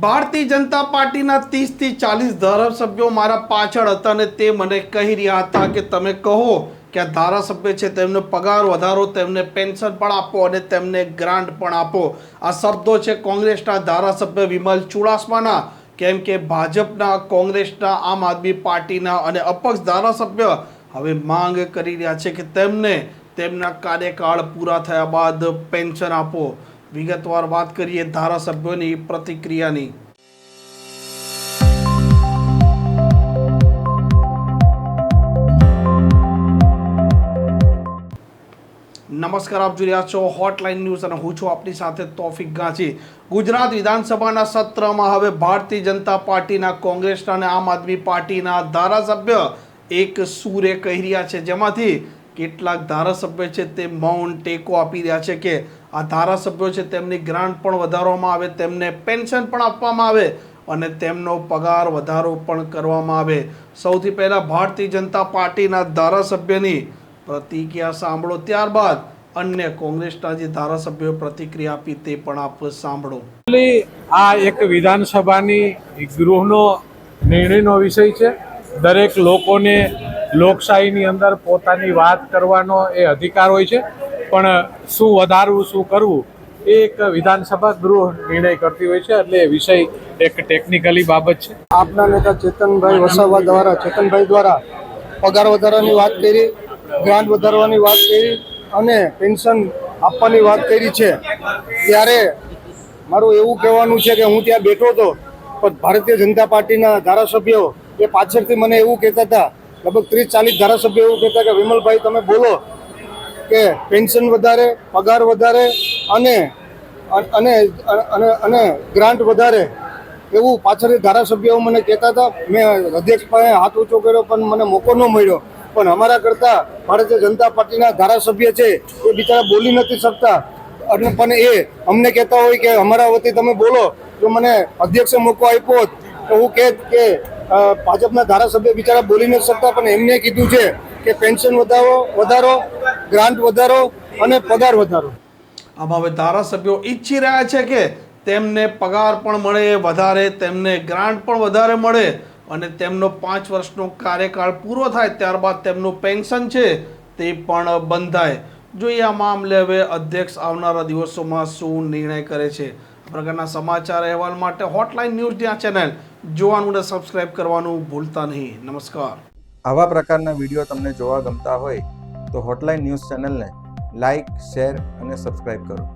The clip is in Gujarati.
ભારતીય જનતા પાર્ટીના ત્રીસથી ચાલીસ ધારાસભ્યો મારા પાછળ હતા અને તે મને કહી રહ્યા હતા કે તમે કહો કે આ ધારાસભ્ય છે, તેમને પગાર વધારો, તેમને પેન્શન પણ આપો અને તેમને ગ્રાન્ટ પણ આપો. આ શબ્દો છે કોંગ્રેસના ધારાસભ્ય વિમલ ચુડાસમાના, કેમ કે ભાજપના, કોંગ્રેસના, આમ આદમી પાર્ટીના અને અપક્ષ ધારાસભ્ય હવે માંગ કરી રહ્યા છે કે તેમને તેમના કાર્યકાળ પૂરા થયા બાદ પેન્શન આપો. વિગતવાર વાત કરીએ ધારાસભ્યોની પ્રતિક્રિયાની. નમસ્કાર, આપ જોઈ રહ્યા છો હોટલાઇન ન્યૂઝ અને હું છું આપની સાથે તોફિક ગાંચી. ગુજરાત વિધાનસભાના સત્રમાં હવે ભારતીય જનતા પાર્ટીના કોંગ્રેસના અને આમ આદમી પાર્ટીના ધારાસભ્ય એક સૂરે કહી રહ્યા છે. જેમાંથી કેટલાક ધારાસભ્ય છે તે મૌન ટેકો આપી રહ્યા છે કે આ ધારાસભ્યો છે તેમની ગ્રાન્ટ પણ વધારવામાં આવે, તેમને પેન્શન પણ આપવામાં આવે અને તેમનો પગાર વધારો પણ કરવામાં આવે. સૌથી પહેલાં ભારતીય જનતા પાર્ટીના ધારાસભ્યની પ્રતિક્રિયા સાંભળો, ત્યારબાદ અન્ય કોંગ્રેસના જે ધારાસભ્યો પ્રતિક્રિયા આપી તે પણ આપ સાંભળો. આ એક વિધાનસભાની ગૃહનો નિર્ણયનો વિષય છે. દરેક લોકોને લોકશાહીની અંદર પોતાની વાત કરવાનો એ અધિકાર હોય છે. પણ શું વધારવું, શું કરવું, એ એક વિધાનસભા ગૃહ નિર્ણય કરતી હોય છે. એટલે એ વિષય એક ટેકનિકલી બાબત છે. આપના નેતા ચેતનભાઈ વસાવા દ્વારા, ચેતનભાઈ દ્વારા પગાર વધારવાની વાત કરી ગ્રાન્ટ વધારવાની વાત કરી અને પેન્શન આપવાની વાત કરી છે. ત્યારે મારું એવું કહેવાનું છે કે હું ત્યાં બેઠો હતો, પણ ભારતીય જનતા પાર્ટીના ધારાસભ્યો એ પાછળથી મને એવું કહેતા હતા લગભગ ત્રીસ ચાલીસ ધારાસભ્યો એવું કહેતા કે, વિમલભાઈ, તમે બોલો કે પેન્શન વધારે, પગાર વધારે અને અને અને અને ગ્રાન્ટ વધારે. એવું પાછળથી ધારાસભ્યો મને કહેતા હતા. મેં અધ્યક્ષ પાસે હાથ ઊંચો કર્યો, પણ મને મોકો ન મળ્યો. પણ અમારા કરતાં ભારતીય જનતા પાર્ટીના ધારાસભ્ય છે, એ બિચારા બોલી નથી શકતા. અને પણ એ અમને કહેતા હોય કે, અમારા વતી તમે બોલો. તો મને અધ્યક્ષે મોકો આપ્યો તો હું કહેત કે ભાજપના ધારાસભ્ય બિચારા બોલી નથી શકતા, પણ એમને કીધું છે કે પેન્શન વધારો વધારો, ગ્રાન્ટ વધારો અને પગાર વધારો. આમાં હવે ધારાસભ્યો ઈચ્છી રહ્યા છે કે તેમને પગાર પણ મળે, વધારે, તેમને ગ્રાન્ટ પણ વધારે મળે અને તેમનો પાંચ વર્ષનો કાર્યકાળ પૂરો થાય ત્યારબાદ તેમનું પેન્શન છે તે પણ બંધાય. જોઈએ આ મામલે હવે અધ્યક્ષ આવનારા દિવસોમાં શું નિર્ણય કરે છે. પ્રકારના સમાચાર અહેવાલ માટે હોટલાઇન ન્યૂઝની આ ચેનલ જોવાનું અને સબસ્ક્રાઇબ કરવાનું ભૂલતા નહીં. નમસ્કાર. આવા પ્રકારના વીડિયો તમને જોવા ગમતા હોય તો હોટલાઇન ન્યૂઝ ચેનલને લાઇક શેર અને સબસ્ક્રાઇબ કરો.